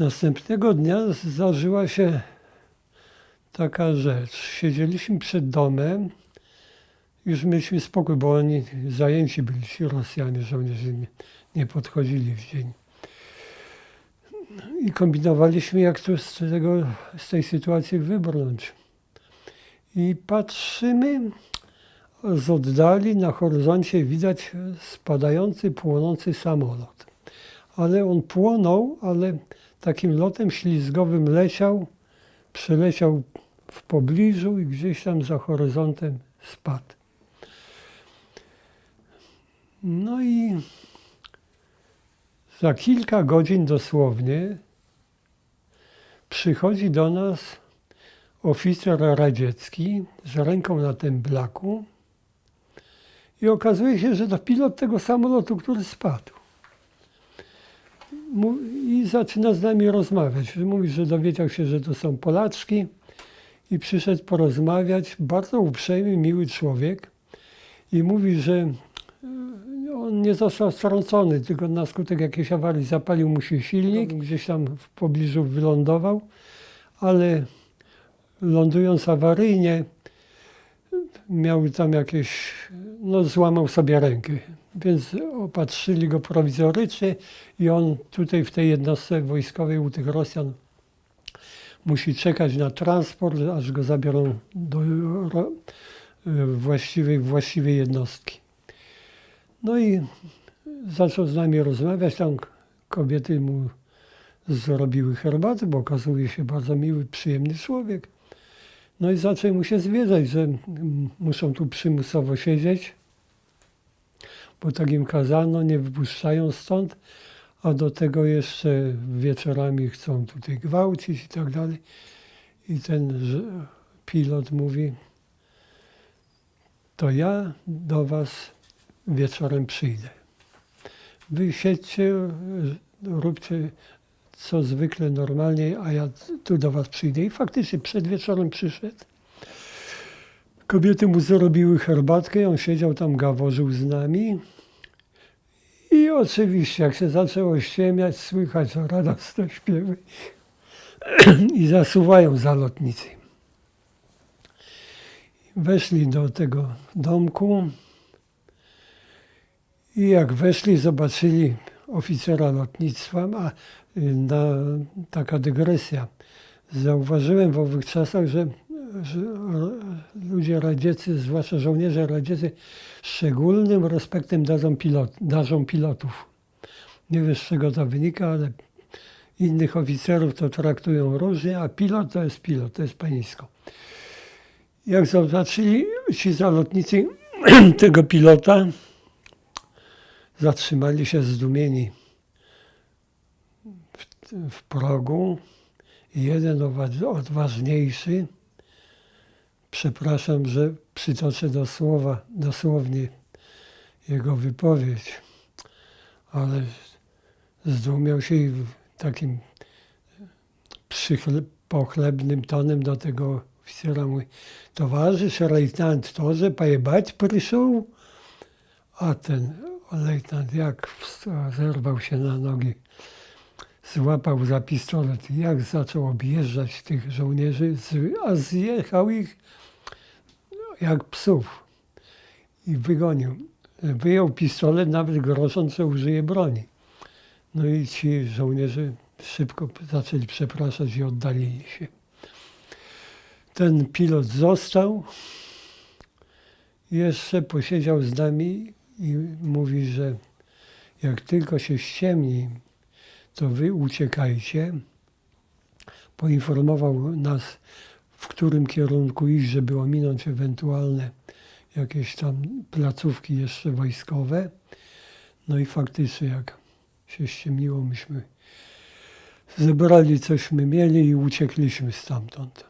Następnego dnia zdarzyła się taka rzecz. Siedzieliśmy przed domem, już mieliśmy spokój, bo oni zajęci byli, ci Rosjanie, żołnierze nie, nie podchodzili w dzień. I kombinowaliśmy, jak tu z, tego, z tej sytuacji wybrnąć. I patrzymy, z oddali na horyzoncie widać spadający, płonący samolot. Ale on płonął, ale takim lotem ślizgowym leciał, przeleciał w pobliżu i gdzieś tam za horyzontem spadł. No i za kilka godzin dosłownie przychodzi do nas oficer radziecki z ręką na tym blaku i okazuje się, że to pilot tego samolotu, który spadł. I zaczyna z nami rozmawiać. Mówi, że dowiedział się, że to są Polaczki i przyszedł porozmawiać. Bardzo uprzejmy, miły człowiek. I mówi, że e, on nie został strącony, tylko na skutek jakiejś awarii zapalił mu się silnik. Gdzieś tam w pobliżu wylądował, ale lądując awaryjnie, miał tam jakieś, no złamał sobie rękę, więc opatrzyli go prowizorycznie i on tutaj w tej jednostce wojskowej u tych Rosjan musi czekać na transport, aż go zabiorą do właściwej, właściwej jednostki. No i zaczął z nami rozmawiać, tam kobiety mu zrobiły herbatę, bo okazuje się bardzo miły, przyjemny człowiek. No i zaczął mu się zwierzać, że muszą tu przymusowo siedzieć, bo tak im kazano, nie wypuszczają stąd, a do tego jeszcze wieczorami chcą tutaj gwałcić i tak dalej. I ten pilot mówi, to ja do was wieczorem przyjdę. Wy siedźcie, róbcie co zwykle normalnie, a ja tu do was przyjdę. I faktycznie przed wieczorem przyszedł. Kobiety mu zrobiły herbatkę, on siedział tam, gaworzył z nami. I oczywiście, jak się zaczęło ściemniać, słychać radosne śpiewy i zasuwają zalotnicy. Weszli do tego domku i jak weszli, zobaczyli oficera lotnictwa, a y, na, taka dygresja. Zauważyłem w owych czasach, że, ludzie radzieccy, zwłaszcza żołnierze radzieccy, szczególnym respektem darzą, pilot, darzą pilotów. Nie wiem z czego to wynika, ale innych oficerów to traktują różnie, a pilot to jest pilot, to jest panisko. Jak zobaczyli ci zalotnicy tego pilota, zatrzymali się zdumieni w, w progu. Jeden odważniejszy, przepraszam, że przytoczę do słowa, dosłownie jego wypowiedź, ale zdumiał się i w takim przychle- pochlebnym tonem do tego oficera mówi, towarzysz lejtnant тоже поебать пришел? A ten lejtnant jak wsta- zerwał się na nogi, złapał za pistolet jak zaczął objeżdżać tych żołnierzy, a zjechał ich jak psów i wygonił. Wyjął pistolet, nawet grożąc, że użyje broni. No i ci żołnierze szybko zaczęli przepraszać i oddalili się. Ten pilot został, jeszcze posiedział z nami i mówi, że jak tylko się ściemni, to wy uciekajcie. Poinformował nas, w którym kierunku iść, żeby ominąć ewentualne jakieś tam placówki jeszcze wojskowe. No i faktycznie, jak się ściemniło, myśmy zebrali cośmy mieli i uciekliśmy stamtąd.